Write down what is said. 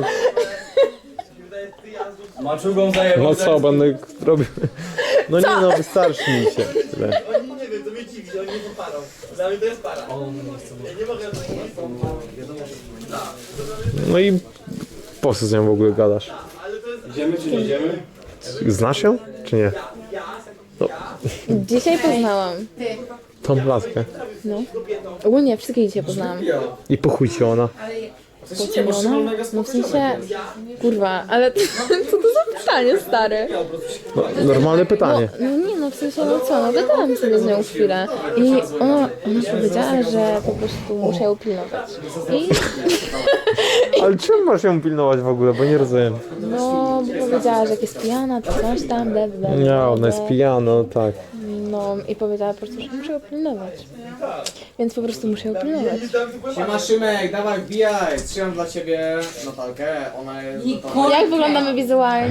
tak. Maczugą zajebał. No co, będę robił... No nie no, wystarczy mi się. Tyle. Oni nie wiem, to mnie dziwi, oni nie są parą. Dla mnie to jest para. Ja nie mogę No i po co z nią w ogóle gadasz? Idziemy czy nie idziemy? Znasz ją? Czy nie? Dzisiaj poznałam. Tą laskę. No. Ogólnie wszystkich dzisiaj poznałam. I po chuj ci ona. W sensie nie, bo Szymon mega No w spokojny. sensie, kurwa, ale co to za pytanie, stary? No, normalne pytanie. No nie no, w sensie, no co, no gadałam sobie z nią chwilę i ona, ona powiedziała, że po prostu muszę ją pilnować. I Ale czym masz ją pilnować w ogóle, bo nie rozumiem. no, bo powiedziała, że jak jest pijana, to coś tam, bla, bla, bla, Nie, ona jest pijana, no tak. No i powiedziała po prostu, że muszę ją pilnować. Więc po prostu muszę ją pilnować. Siema Szymek, dawaj wbijaj. Trzymam dla ciebie Natalkę. Ona jest... Jak wyglądamy wizualnie?